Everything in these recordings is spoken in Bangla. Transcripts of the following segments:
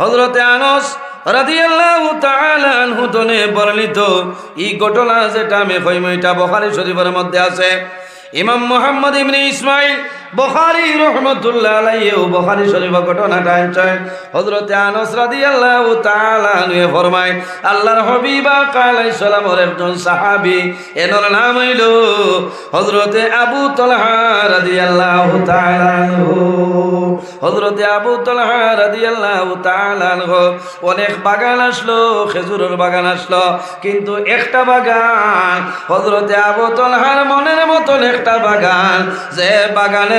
হজরতে আনস বর্ণিত, এই ঘটনা যেটা আমি বুখারী শরীফের মধ্যে আছে। ইমাম মোহাম্মদ ইবনে ইসমাইল বুখারী রহমাতুল্লাহ আলাইহি ও বুখারী শরীফ ঘটনাটা আনছেন হযরতে আনাস রাদিয়াল্লাহু তাআলা আনহু ফরমায়, আল্লাহর হাবিবা আলাইহিস সালামের একজন সাহাবী, এনার নাম হইল হযরতে আবু তালহা রাদিয়াল্লাহু তাআলা হযরতে আবু তালহা রাদিয়াল্লাহু তাআলা অনেক বাগান আসলো, খেজুরের বাগান আসলো, কিন্তু একটা বাগান, হযরতে আবু তালহার মনের মতন একটা বাগান, যে বাগানের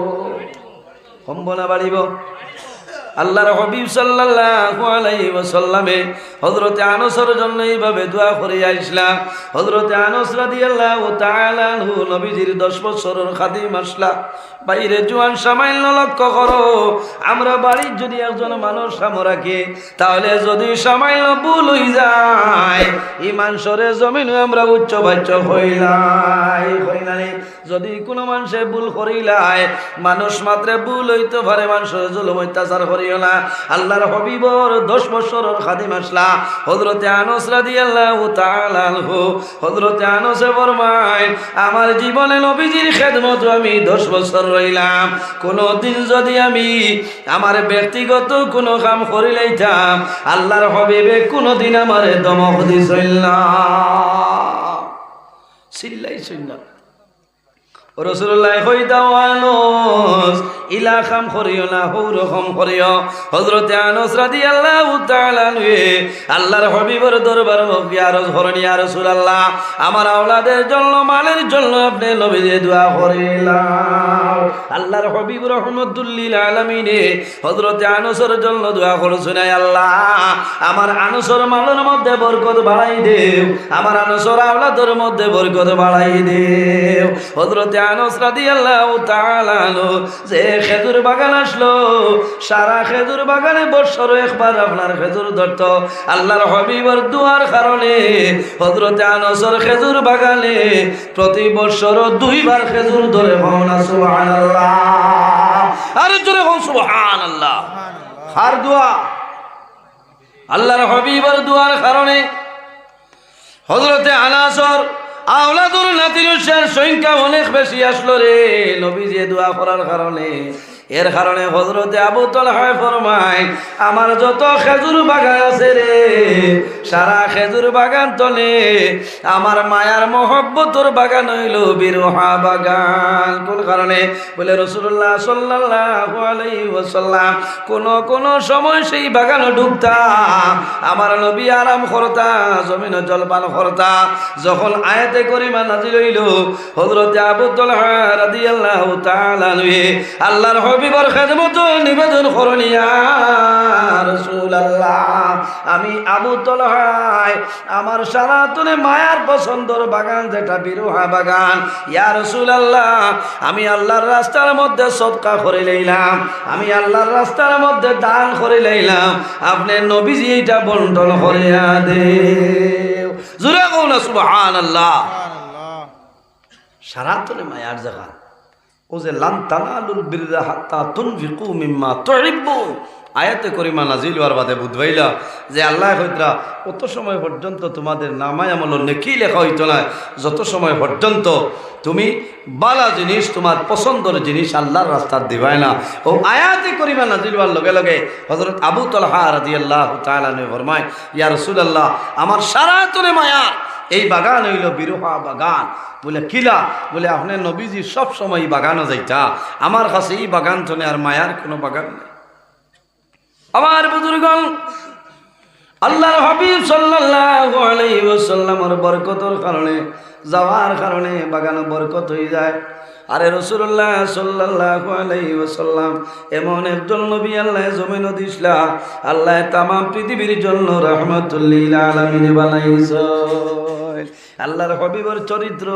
সম্বনা বাড়িব। আল্লাহর হবিব ওয়াসাল্লামে হযরতে আনসের জন্য এইভাবে দোয়া করে আইসলাম হযরতে আনস রাদিয়াল্লাহু তাআলা আনহু নবীজির 10 বছরের খাদিম আসলা। বাইরে জোয়ান সামান্য লক্ষ্য করো, আমরা বাড়ির যদি একজন মানুষ সামো রাখি, তাহলে যদি সামান্য ভুল হই যায় ইমান সরে জমিন আমরা উচ্চ বাচ্চ হইলাই হইলাই যদি কোনো মানুষে ভুল করিলাই মানুষ মাত্রে ভুল হইতে পারে, মানুষের জুলুম, অত্যাচার করিও না। আল্লাহর হবিবর দশ বছরের খাদিম আসলা। হজরতে আনস রাদি আল্লাহ তালানহু হজরতে আনসে ফরমায়, আমার জীবনে নবীজির খেদমত আমি দশ বছর রইলাম। কোনো দিন যদি আমি আমার ব্যক্তিগত কোনো কাম করিলাইতাম, আল্লাহর হবিবে কোনো দিন আমার দমক না। চিল্লাই চিল্লা রসুল্লাহ হইদাওয়ানোস ইলা খাম করিও না হৌর খাম করিও। হজরতে আনস রাদি আল্লাহ আমার আওলাদের জন্য, মালের জন্য আপনি নবীজে দোয়া করিলাম। আল্লাহর হবিব রহমতুল্লিল আলামিনে হজরতে আনসর জন্য দোয়া করছেন আল্লাহ। আমার আনসর মালের মধ্যে বরকত বাড়াই দেও। আমার আনসর আওলাদের মধ্যে বরকত বাড়াই দেও। হজরতে আনস রাদিয়াল্লাহু তাআলা আনহু, যে খেজুর বাগান আসলো, সারা খেজুর বাগানে বছর একবার আপনার খেজুর ধরত। আল্লাহর হবিবর দুয়ার কারণে হজরতে আনসর খেজুর বাগানে প্রতি বছর দুইবার খেজুর ধরে হওনা সুবহানাল্লাহ। আরে জোরে হও সুবহানাল্লাহ। হার দোয়া। আল্লাহর হবিবর দুয়ার কারণে হজরতে আনাসর আওলাদুর নাতিনুষের সংখ্যা অনেক বেশি আসলো রে। নবী যে দোয়া করার কারণে। এর কারণে হজরতে আবু তলহায় ফরমায়, আমার যত খেজুর বাগান আছে রে, সারা খেজুর বাগান তলে আমার মায়ার মহব্বতর বাগান হইল বিরোহা বাগান। কোন কারণে? বলে রসুল্লাহ সাল্লাল্লাহু আলাইহি ওয়াসাল্লাম, কোন কোন সময় সেই বাগানে ঢুকতাম আমার নবী আরাম করতা, জমিন জলপান করতা। যখন আয়াতে করিমা নাজিল হইল, হযরতে আবু তালহা রাদিয়াল্লাহু তাআলা আনহু, আল্লাহর হবিবর খেদমত নিবেদন আমি আবু তালহায় আমার সারাতনে মায়ার পছন্দর বাগান যেটা বিরোহা বাগান। ইয়া রাসূলুল্লাহ আমি আল্লাহর রাস্তার মধ্যে সদকা করে লইলাম। আমি আল্লাহর রাস্তার মধ্যে দান করে লইলাম। আপনি নবীজি এটা বন্টন করে দে জুরে কও না সুবহানাল্লাহ। সারাতনে মায়ার জায়গা ও যে, লান তানালুল বিররা হাত্তা মিম্মা তুহিব্বুন। আয়াতে করিমা নাজিল হওয়ার বাদে বুধবাইলা যে, আল্লাহ হইতরা কত সময় পর্যন্ত তোমাদের নামায় নেকি লেখা হইতো না। যত সময় পর্যন্ত তুমি বালা জিনিস, তোমার পছন্দর জিনিস আল্লাহর রাস্তার দিবাই না। ও আয়াতে করিমা নাজিল হওয়ার লগে লগে হজরত আবু তলহা রাজি আল্লাহ তালানে ফরমায়, ইয়া রসুলাল্লাহ, আমার সারাতনে মায়া এই বাগান হইল বিরোহা বাগান। বলে কিলা বলে আপনার নবীজি সব সময় বাগানও যাইতা। আমার কাছে এই বাগান চলে আর মায়ার কোনো বাগান নেই। আমার বুজুর্গণ, আল্লাহর হাবিব ওয়াসাল্লামের বরকতের কারণে, যাওয়ার কারণে বাগান বরকত হয়ে যায়। আরে রসুল্লাহ সাল্লাল্লাহু আলাইহি এমন একজন নবী আল্লাহ জমিন দিসলা আল্লাহ তামাম পৃথিবীর জন্য রহমতুল্লিল আল্লাহর হবিবর চরিত্র,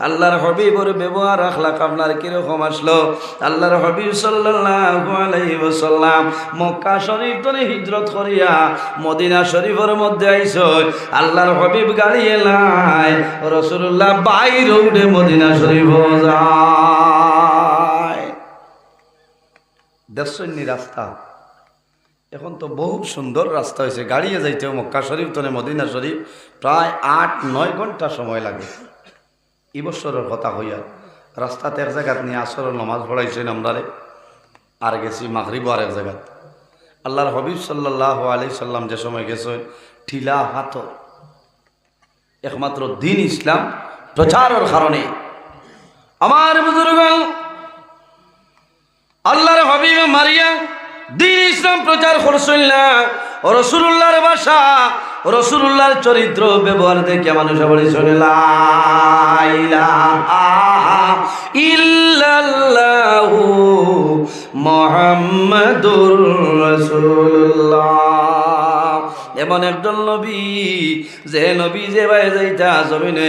আল্লাহর হবিবর ব্যবহার, আখলাক আপনার কীরকম আসলো? আল্লাহর হবিব ওয়াসাল্লাম মক্কা শরীফ ধরে হিজরত করিয়া মদিনা শরীফের মধ্যে আইছ আল্লাহর হবিব গাড়ি এলাই রসুল্লাহ বাইরে উঠে মদিনা শরীফ যায়। দেড়শন্যী রাস্তা। এখন তো বহু সুন্দর রাস্তা হয়েছে। গাড়িয়ে যাইতে মক্কা শরীফ তনে মদিনা শরীফ, প্রায় আট, নয় ঘণ্টা সময় লাগে। এই বছরের কথা হইয়া। রাস্তাতে এক জায়গাত নিয়ে আসরের নমাজ পড়াইছেন আমরারে। আর গেছি মাগরিব আর এক জায়গাত। আল্লাহর হবিব সাল্লাহ আলি সাল্লাম যে সময় গেছেন, ঠিলা হাত একমাত্র দিন ইসলাম প্রচারের কারণে। আমার বুজুর্গ, আল্লাহর হবিবে মারিয়া দিন ইসলাম প্রচার করছিল না। রসুল্লাহর ভাষা রসুল্লাহর চরিত্র ব্যবহার দেখে মানুষ বলে শোনে মোহাম্মদুর রসুল্লাহ এমন একজন নবী, যে নবী যে ভাই যাইতা, জমিনে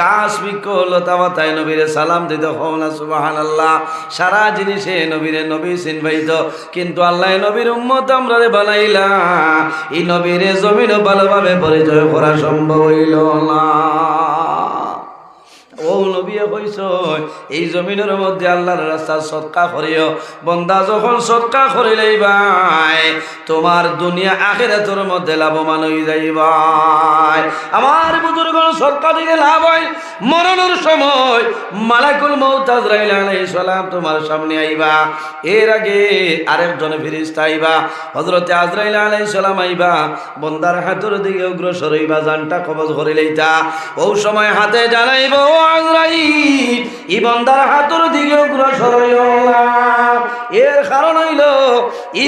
গাছ বৃক্ষ লতা মাথায় নবীরে সালাম দিত হওনা সুবাহান আল্লাহ সারা জিনিসে নবীরে নবী চিন ভাইত কিন্তু আল্লাহ নবীর উম্মত আমরা রে বানাইলা। এই নবীরে জমিন ভালোভাবে পরিচয় করা সম্ভব হইল না। ও নবী কইস এই জমিনের মধ্যে আল্লাহর রাস্তা সৎকা করিও। বন্দা যখন সৎকা করিলেই ভাই, তোমার দুনিয়া আখেরাতের মধ্যে লাভবান হয়ে যাইবাই আমার বুজুর্গ সৎকা দিকে লাভ হয়। মরণের সময় মালাকুল মৌত আজরাইল আলাইহিস সালাম তোমার সামনে আইবা। এর আগে আরেকজন ফিরিস্তা আইবা, হযরতে আজরাইল আলাইহিস সালাম আইবা। বন্দার হাতের দিকে অগ্রসর হইবা, জানটা কবজ করে লইতা ও সময় হাতে জানাইব ও আজরাইল ই দিকে অগ্রসর এর কারণ হইল ই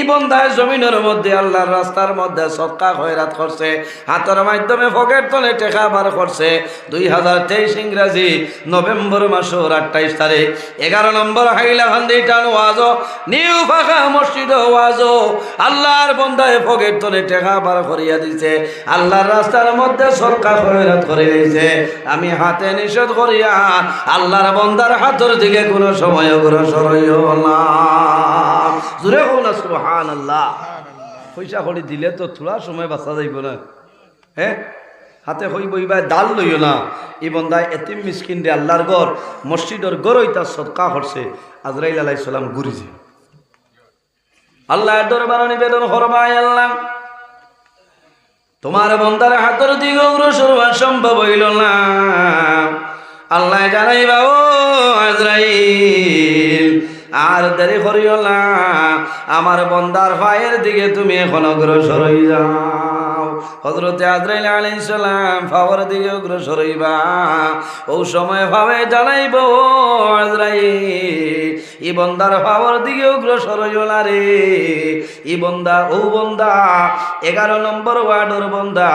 জমিনের মধ্যে আল্লাহর রাস্তার মধ্যে সৎকা মাধ্যমে তলে টেকা বার দুই তেইশ নিউ টেকা করিয়া দিছে। আল্লাহর রাস্তার মধ্যে সরকার খয়রাত করে দিয়েছে আমি হাতে নিষেধ করিয়া আল্লাহর বন্দার হাতের দিকে কোনো সময় অগ্রসর পয়সা করে দিলে তো থোড়া সময় বাঁচা যাইব না। হ্যাঁ হাতে হই বইবা ডাল লইও না। এই বন্দায় এতিম মিসকিন রে আল্লাহর গর মসজিদর গরই তার সৎকা করছে আজরাইল আলাই সালাম ঘুরিছে আল্লাহ দরবার নিবেদন করবাই আল্লাহ, তোমার বন্দার হাতের দিকে অগ্রসর হওয়া সম্ভব হইল না। আল্লাহ জানাই ও আজরাইল, আর দেরি করিও না। আমার বন্দার ভাইয়ের দিকে তুমি এখন অগ্রসর হয়ে যাও। হজরতে আজরাইল আলাইহিস সালাম ফাওয়ার দিকে অগ্রসর হইবা ও সময় ভাবে জানাইব ও আজরাইল, ই বন্দার ফাওয়ার দিকে অগ্রসর হইও না রে। ই বন্দা, ও বন্দা, এগারো নম্বর ওয়ার্ডের বন্দা,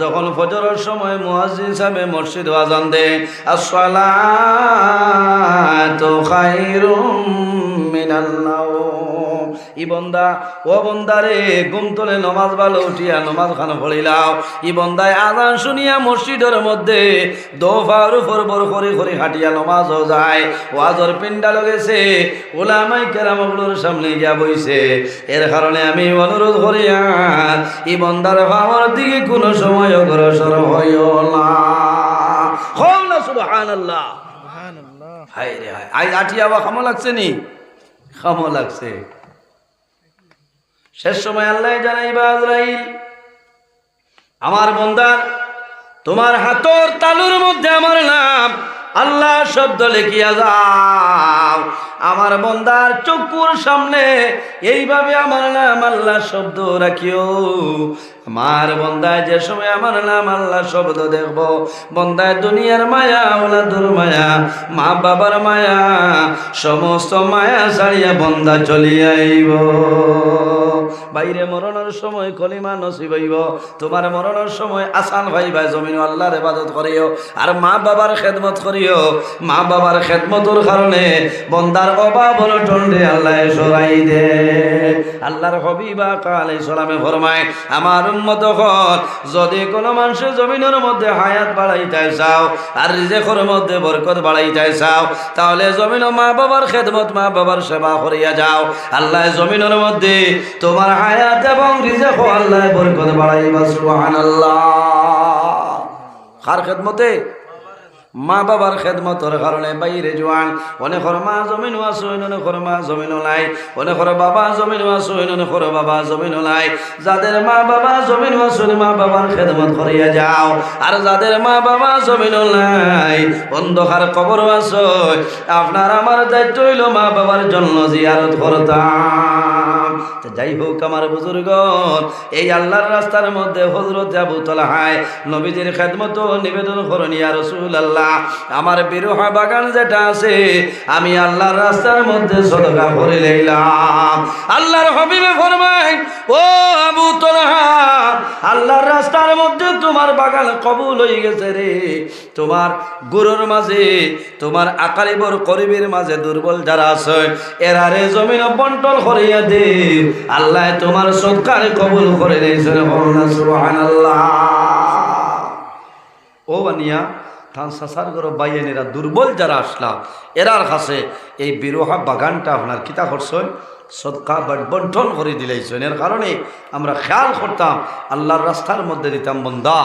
যখন ফজরের সময় মুয়াজ্জিন সাহেব মসজিদ আজান দে, আসসালাতু খায়রুম মিনান নাওম। ই বন্দা ও বন্দারে ঘুম তোলে নমাজ ভালো উঠিয়া নমাজ খান পড়িলাও ই বন্দায় আজান শুনিয়া মসজিদের মধ্যে দোফার উপর বড় করে করে হাঁটিয়া নমাজও যায়। ওয়াজর পিন্ডাল গেছে ওলামাই কেরামগুলোর সামনে গিয়া বইছে। এর কারণে আমি অনুরোধ করিয়া ই বন্দার ভাবর দিকে কোনো সময় অগ্রসর হইও না। হল না সুবহানাল্লাহ। হাই রে হাই আই আঠিয়া বা খামো লাগছে নি? খামো লাগছে। শেষ সময় আল্লাহ আজরাইল, আমার বন্দার, তোমার হাতর তালুর মধ্যে আমার নাম, আল্লাহ শব্দ লিখিয়া যাও। আমার বন্দার চকুর সামনে, এইভাবে আমার নাম আল্লাহ শব্দ রাখিও। আমার বন্দায় যে সময় আমার নাম আল্লাহ শব্দ দেখব, বন্দায় দুনিয়ার মায়া, ওলাদুর মায়া মা বাবার মায়া, সমস্ত মায়া ছাড়িয়া বন্দা চলিয়া আইব। বাইরে মরণের সময় কলিমা নসিব হইব, তোমার মরণের সময় আসান ভাইবা, জমিন আল্লাহর ইবাদত করিও, আর মা বাবার খেদমত করিও। মা বাবার খেদমতর কারণে বন্দার অভাব টন্ডে আল্লাহ সরাই দে। আল্লাহর হবিবা কালে সালামে ফরমায়, আমার উম্মত হল, যদি কোনো মানুষের জমিনের মধ্যে হায়াত বাড়াইতে চাও আর রিজেকর মধ্যে বরকত বাড়াইতে চাও, তাহলে জমিন মা বাবার খেদমত মা বাবার সেবা করিয়া যাও। আল্লাহ জমিনের মধ্যে তোমার হায়াত এবং রিজেক আল্লাহ বরকত বাড়াইবা, সুবহানাল্লাহ। কার খেদমতে? মা বাবার খেদমতর কারণে বাইরে জোয়ান। অনেকর মা জমিন আসুন অনেকর মা জমিন নাই। অনেকর বাবা জমিন আসুন অনেকর বাবা জমিন নাই। যাদের মা বাবা জমিন আসুন মা বাবার খেদমত করিয়া যাও। আর যাদের মা বাবা জমিন নাই, অন্ধকার কবর আসয় আপনার আমার দায়িত্ব হইল মা বাবার জন্য জিয়ারত করতাম। যাই হোক আমার বুজুর্গ এই আল্লাহর রাস্তার মধ্যে হজরত আবু তলাহায় নবীজির খেদমত নিবেদন করুন ইয়া রসুল আল্লাহ আমার বিরোহা বাগান যেটা আছে, আমি আল্লাহর রাস্তার মধ্যে সদকা করে লইলাম আল্লাহর হবিবে ফরমায়, ও আবু তলাহা, আল্লাহর রাস্তার মধ্যে তোমার বাগান কবুল হয়ে গেছে রে। তোমার গুরুর মাঝে, তোমার আকালিবর করিবের মাঝে দুর্বল যারা আছে এরারে জমিন বন্টন করিয়া দে। আল্লাহ তোমার সৎকারে কবুল করে ও বানিয়া, থান সাসার গর বাইয়েনেরা দুর্বল যারা আসলাম, এরার কাছে এই বিরোহা বাগানটা আপনার কিতা করছেন? সদকা বন্টন করে দিলেছেন এর কারণে আমরা খেয়াল করতাম, আল্লাহর রাস্তার মধ্যে দিতাম বন্ধা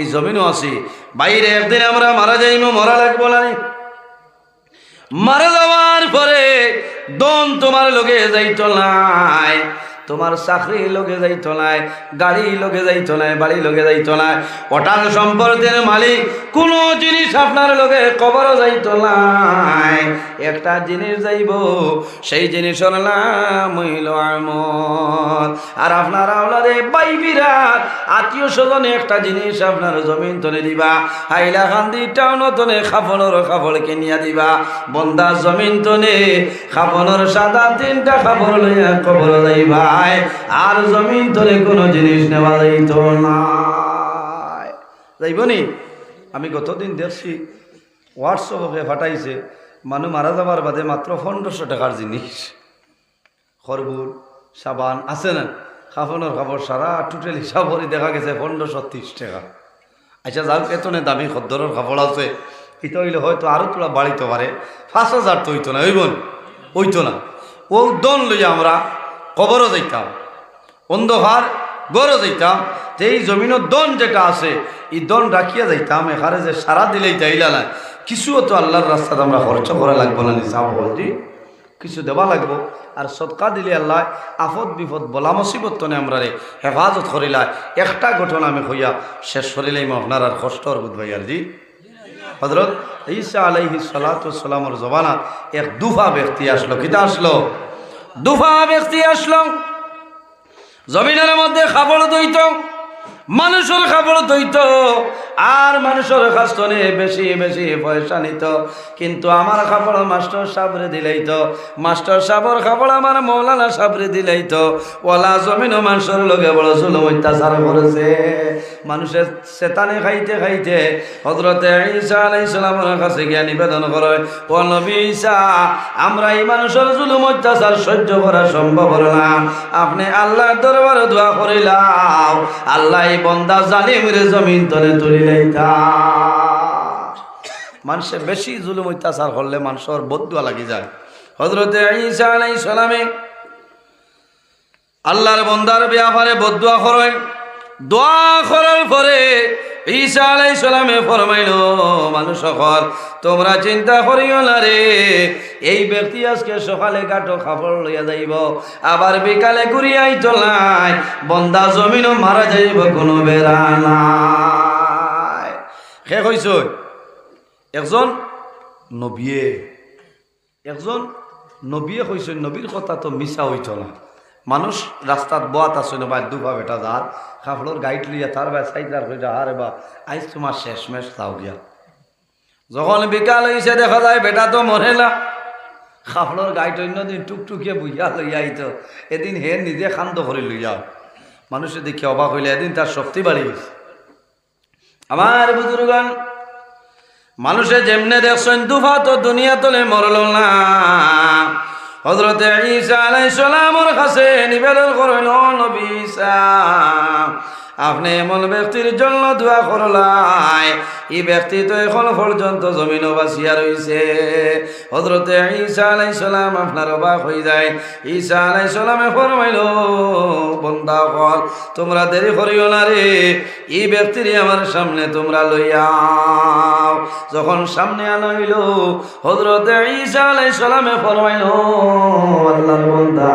এই জমিনও আছি। বাইরে একদিন আমরা মারা যাইমো, মরা লাগবো না মারা যাওয়ার পরে দন তোমার লোকে যাইত নাই। তোমার চাকরি লোকে যাইতো নাই, গাড়ি লোকে যাইতো নাই, বাড়ি লোকে যাইতো নাই অটাল সম্পর্কের মালিক কোনো জিনিস আপনার লোকে কবরও যাইতো নাই। একটা জিনিস যাইব, সেই জিনিসের নাম হইল আমল। আর আপনার আওলাদে বাইবিরাত আত্মীয় স্বজনে একটা জিনিস আপনার জমিন তনে দিবা হাইলাকান্দি টাউন তনে খাফলর খাফল কিনিয়া দিবা। বন্দা জমিন তনে খাফলর সাদা তিনটা খাফল লইয়া কবর যাইবা। আর জমিন তলে কোনো জিনিস নেওয়া যাইত না। আমি গতদিন দেখছি হোয়াটসঅ্যাপে ফাটাইছে মানুষ মারা যাবার বাদে মাত্র পনেরোশো টাকার জিনিস। খরবুল সাবান, আছে না? খাফনের খাবার সারা টোটাল হিসাব করে দেখা গেছে পনেরোশো ত্রিশ টাকা। আচ্ছা যাও এতনে দামি খদ্দরের কাপড় আছে। এটা হইলে হয়তো আরও তোলা বাড়িতে পারে। পাঁচ হাজার তো হইতো না, হইবন? হইতো না। ও দন লইয়া আমরা কবরও যাইতাম, অন্ধকার গড়ও যাইতাম যে এই জমিনের দন যেটা আছে, এই দন রাখিয়া যাইতাম, এখানে যে সারা দিলেই যাইলা না। কিছুও তো আল্লাহর রাস্তাতে আমরা খরচ করা লাগবো না নিসাম বলছি কিছু দেওয়া লাগবো। আর সৎকা দিলে আল্লাহ আফদ বিপদ বলা মুসিবত আমরা রে, হেফাজত করিলা। একটা ঘটনা আমি হইয়া শেষ করিলেই আপনার আর কষ্টর বুধ ভাইয়ার জি। হজরত ঈসা আলাইহি সালাতামর জবানা এক দুফা ব্যক্তি আসলো। কিতা আসলো? দুফা ব্যক্তি আসল। জমিনের মধ্যে খাবার দইত মানুষের খাবার দইত আর মানুষের কাস্তনে বেশি বেশি পয়সা নিত। কিন্তু আমার খাবড় মাস্টার সাবরে দিলেই তো। মাস্টার সাবর খাবড় আমার মৌলানা সাবরে দিলেই তো। ওলা জমিনও মানুষের লোকে বড় জুলুম অত্যাচার করেছে। মানুষের চেতানে খাইতে খাইতে হজরতে ঈসা আলাইসালামের কাছে গিয়া নিবেদন করে, ও নবী আমরা এই মানুষের জুলুম অত্যাচার সহ্য করা সম্ভব হল না। আপনি আল্লাহর দরবারে দোয়া করিলাম আল্লাহ এই বন্দা জালিমের জমিন তলে মানুষের বেশি জুলুম মানুষের বদুয়া লাগি যায়। আলাইসালামে আল্লাহর বন্দার ব্যাপারে বদুয়া করেন। দোয়া করার পরে আলাই সালামে ফরমাইল, মানুষ তোমরা চিন্তা করিও না রে, এই ব্যক্তি আজকে সকালে কাটো খাবার লইয়া যাইব, আবার বিকালে ঘুরিয়াই চলাই বন্দা জমিনও মারা যাইব, কোনো বেড়া নাই। সে কইস একজন নবীয়ে। একজন নবীয়ে কইছেন নবীর কথা তো মিশা হইত না মানুষ রাস্তাত বোয়াত আছে না বা দুভা বেটা যার কাপড়ের গাইড লিয়া তার বা সাইডার হয়ে যা আরে বা আইস তোমার শেষ মেশ তাও গিয়া যখন বিকাল হয়েছে দেখা যায় বেটা তো মরে না খাফড়র গাইট অন্যদিন টুকটুকিয়ে বুঝিয়া লইয়া আইত এদিন হে নিজে শান্ত করে লইয়া মানুষে দেখে অবাক হইলে, এদিন তার শক্তি বাড়ি গেছে। আমার বুজুরগণ মানুষে যেমনে দেখছেন, দুফা তো দুনিয়া তোলে মরল না। হজরতে ঈসা আলাইহিস সালামর কাছে নিবেদন করলেন ও নবী ঈসা আপনি এমন ব্যক্তির জন্য দোয়া করলাই। এই ব্যক্তি তো এখন পর্যন্ত জমিনও বাসিয়া রইছে। হজরতে ঈসা আলাইহিস সালাম আপনার অবাক হয়ে যায়। ঈসা আলাইহিস সালামে ফরমাইল, বন্দা কল তোমরা দেরি করিও না রে। এই ব্যক্তির আমার সামনে তোমরা লইয়াও যখন সামনে আনা হইল হজরতে ঈসা আলাইহিস সালামে ফরমাইল আল্লাহর বন্দা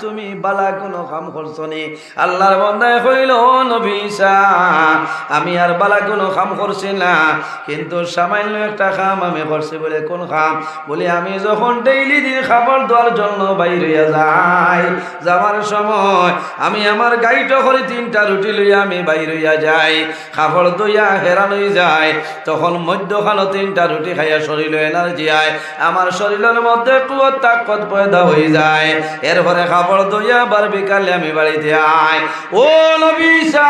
তুমি, বালা কোনো কাম আমি আর বালা কোনো কাম করছি না। কিন্তু সামান্য একটা কাম আমি করছি বলে কোন কাম? বলে, আমি যখন ডেইলি দিন খাবার দেওয়ার জন্য বাইর যাই, যাওয়ার সময় আমি আমার গাড়িটা করে তিনটা রুটি লইয়া আমি বাইর যাই। খাবার দইয়া হেরান হয়ে যায়। তখন মধ্যখানো তিনটা রুটি খাইয়া শরীর এনার্জি আয়। আমার শরীরের মধ্যে কুয়ার তাকত পয়দা হয়ে যায়। এরপরে খাবার দইয়া বার বিকালে আমি বাড়িতে আয়। ও নবীসা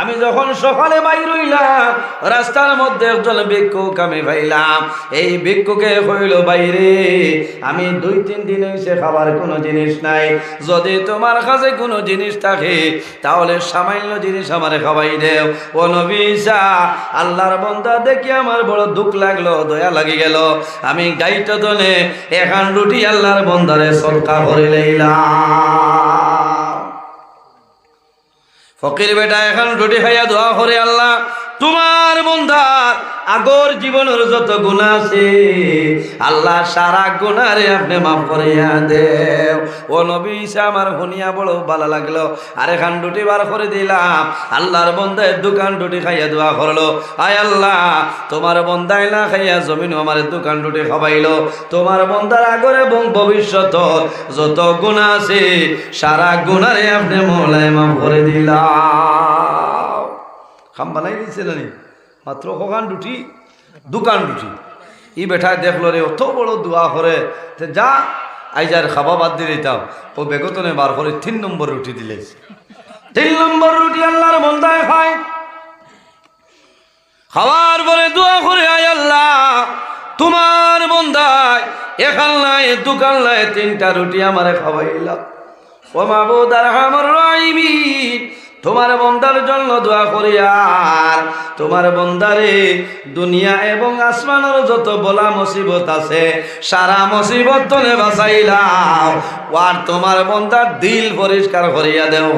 আমি যখন সকালে বাইর হইলাম, রাস্তার মধ্যে একজন ভিক্ষুক আমি পাইলাম। এই ভিক্ষুকে হইল বাইরে, আমি দুই, তিন দিন হয়েছে খাবার কোনো জিনিস নাই। যদি তোমার কাছে কোনো জিনিস থাকে, তাহলে সামান্য জিনিস আমারে খাওয়াই দেও। ও নবীসা আল্লাহর বন্দা দেখি আমার বড় দুঃখ লাগল, দয়া লাগি গেল। আমি গাইটা দনে এখান রুটি আল্লাহর বন্দারে সরকার ফকির বেটা এখন রুটি খাইয়া দোয়া করে আল্লাহ তোমার বন্ধার আগর জীবনের যত গুণা আছে, আল্লাহ সারা গুণারে আপনি মাফ করিয়া দেও। ও নবী আমার শুনিয়া বড় ভালো লাগল। আর খান দুটি বার করে দিলাম। আল্লাহর বন্ধায় দোকান দুটি খাইয়া দোয়া করল। আয় আল্লাহ, তোমার বন্ধাই না খাইয়া জমিন আমার দোকান দুটি খাওয়াইলো। তোমার বন্ধার আগর এবং ভবিষ্যৎ যত গুণা আছে, সারা গুণারে আপনি মোলায় মাফ করে দিলাম। খাম বানাই দিচ্ছে নানি। মাত্র কখান রুটি দোকান রুটি ই বেঠায় দেখল রে অত বড় দোয়া করে যা আইজার খাবা বাদ দিয়ে দিতাম ও বেগতনে বার করে তিন নম্বর রুটি দিলে। তিন নম্বর রুটি আল্লাহর মন্দায় খায়। খাওয়ার পরে দোয়া করে আয় আল্লাহ। তোমার বন্দায় এখান নাই, দোকান নাই, তিনটা রুটি আমারে খাওয়াইলাম ও মাবুদ আর আমার রাইমিন তোমার বন্দার জন্য দোয়া করি আর তোমার বন্দারে দুনিয়া এবং আসমানের যত বলা মুসিবত আছে, সারা মুসিবত তলে বাঁচাইলাম আর তোমার বন্দার দিল পরিষ্কার করিয়া দেও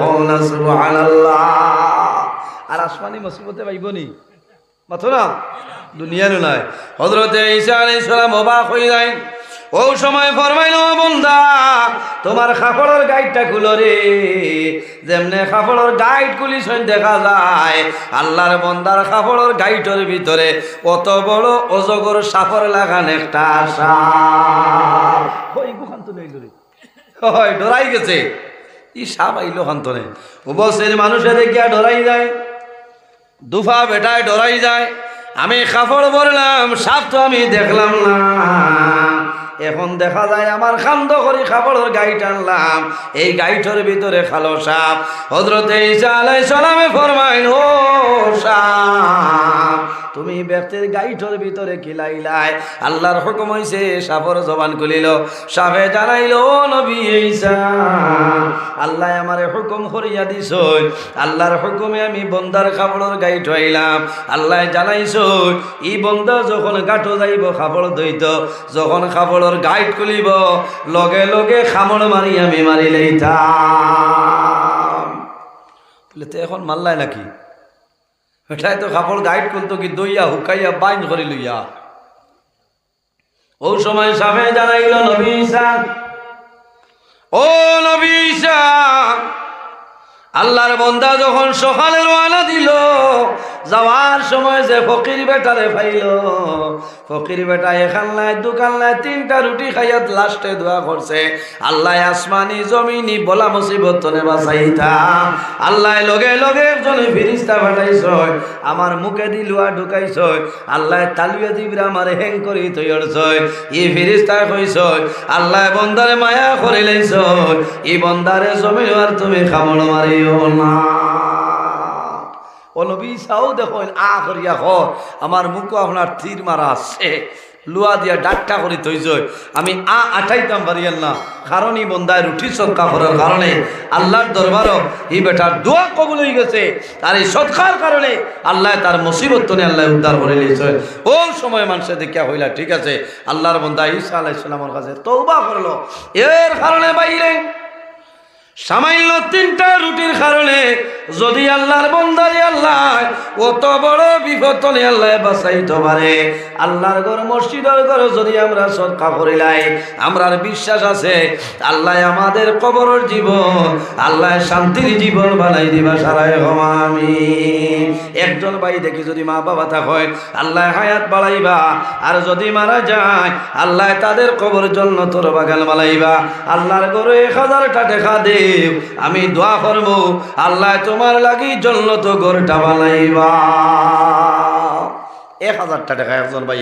আর আসমানি মুসিবতে পাইবনি মাথো না? দুনিয়ারও নয় হজরতে ঈসা আলাইহিস সালাম অবাক হয়ে যায় ও সময় ফরমাইল, বন্দা, তোমার কাপড়ের গাইডটা খুলো রে। যেমনে কাপড়ের গাইড খুলিছেন দেখা যায়, আল্লাহর বন্দার কাপড়ের গাইডের ভিতরে কত বড় অজগর সাফর লাগান একটা আশা। হয়, ডরাই গেছে। ই সাপ আইলো খান্তনে উপস্থিত মানুষে দেখিয়া ডরাই যায়। দুফা বেটায় ডরাই যায়। আমি কাপড় ভরলাম সাপ তো আমি দেখলাম না। এখন দেখা যায় আমার খান্দ করি কাপড়ের গাইট টানলাম। এই গাইটার ভিতরে খালো সাপ। হজরতে ইসা আলাই সালামে ফরমাইন, ও সাপ তুমি ব্যক্তির গাইঠর ভিতরে কিলাইলাই আল্লাহর হুকুম হইছে সাপর জবান খুলিল। সাপে জানাইল নবী ঈসা, আল্লাহ আমারে হুকুম করিয়া দিছ আল্লাহর হুকুমে আমি বন্দার কাপড়ের গাইঠ হইলাম। আল্লাহ জানাইছ ই বন্দা যখন গাঁটো যাইব, কাপড় দইত যখন কাপড়ের গাইড খুলিব, লগে লগে খামড় মারি আমি মারি লইতাম। তো এখন মাল্লাই নাকি? এটাই তো কাপড় গাইড করতো কি দইয়া, হুকাইয়া, বাইন করে লইয়া। ও সময় সামনে জানাইল, নবী ও নবী আল্লাহর বন্দা যখন সকালে রওনা দিল যাওয়ার সময় যে ফকির বেটারে ফাইল, ফকির বেটা এখান নাই দোকান নাই তিনটা রুটি খাইয়াত লাস্টে দোয়া করছে, আল্লাহ আসমানি জমিনি বলা মুসিবত তনে বাঁচাইতা আল্লাহ লগে লগে একজনে ফিরিস্তা পাঠাইছ আমার মুখে দি লুয়া ঢুকাইছ আল্লাহ তালুয়া দিবরা আমার হেং করি তৈরছ ই ফিরিস্তায় কইছ আল্লাহ বন্দারে মায়া করে লাইছ ই বন্দারে জমিন আর তুমি খামড় মারিও না। ও নবী দেখো আ করিয়া হ আমার মুখও আপনার তীর মারা আছে। লুয়া দিয়া ডাক্কা করে তৈজ আমি আ আঠাইতাম পারিয়াল না কারণ এই বন্দায় রুটি সৎকা করার কারণে আল্লাহর দরবারও এই বেটার দোয়া কবুল হয়ে গেছে। তার এই সৎকার কারণে আল্লাহ তার মুসিবত তনে আল্লাহ উদ্ধার করে নিয়েছে ও সময় মানুষের দেখিয়া হইলা, ঠিক আছে। আল্লাহর বন্দা ঈসা আলাইসালামের কাছে তৌবা করল। এর কারণে বাইরে সামান্য তিনটা রুটির কারণে যদি আল্লাহর বন্দারি আল্লাহ অত বড় বিপদ তলে আল্লাহ বাঁচাইতে পারে। আল্লাহর ঘর, মসজিদের ঘর যদি আমরা সৎকা করিলাই আমরার বিশ্বাস আছে, আল্লাহ আমাদের কবরের জীবন, আল্লাহ শান্তির জীবন বানাই দিবা সারাই আমি। একজন ভাই দেখি যদি মা বাবা থাকেন আল্লাহ হায়াত বাড়াইবা। আর যদি মারা যায়, আল্লাহ তাদের কবর জন্য তোর বাগান বানাইবা। আল্লাহর ঘরে এক হাজারটা দেখা দেব আমি দোয়া করব, আল্লাহ তোমার লাগি জন্য তো ঘরটা বানাইবা। এক হাজারটা টাকা একজন ভাই